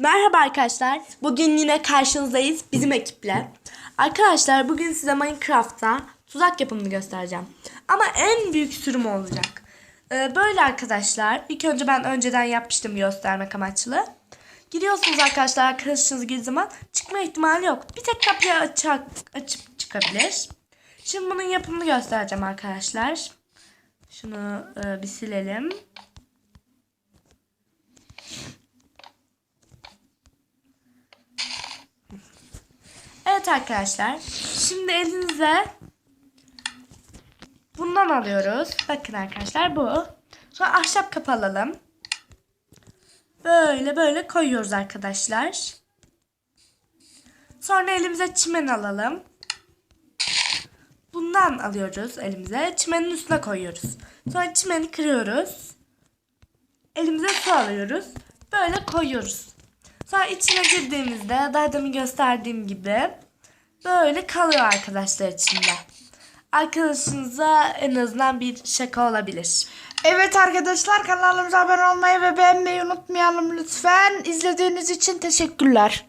Merhaba arkadaşlar. Bugün yine karşınızdayız bizim ekiple. Arkadaşlar bugün size Minecraft'ta tuzak yapımını göstereceğim. Ama en büyük sürüm olacak. Ee, böyle arkadaşlar. İlk önce ben önceden yapmıştım göstermek amaçlı. Giriyorsunuz arkadaşlar arkadaşınız girdiği zaman çıkma ihtimali yok. Bir tek kapıyı açak, açıp çıkabilir. Şimdi bunun yapımını göstereceğim arkadaşlar. Şunu e, bir silelim. Arkadaşlar. Şimdi elinize bundan alıyoruz. Bakın arkadaşlar bu. Sonra ahşap kapı alalım. Böyle böyle koyuyoruz arkadaşlar. Sonra elimize çimen alalım. Bundan alıyoruz elimize. Çimenin üstüne koyuyoruz. Sonra çimeni kırıyoruz. Elimize su alıyoruz. Böyle koyuyoruz. Sonra içine girdiğimizde daha demin gösterdiğim gibi böyle kalıyor arkadaşlar içinde. Arkadaşınıza en azından bir şaka olabilir. Evet arkadaşlar kanalımıza abone olmayı ve beğenmeyi unutmayalım lütfen. İzlediğiniz için teşekkürler.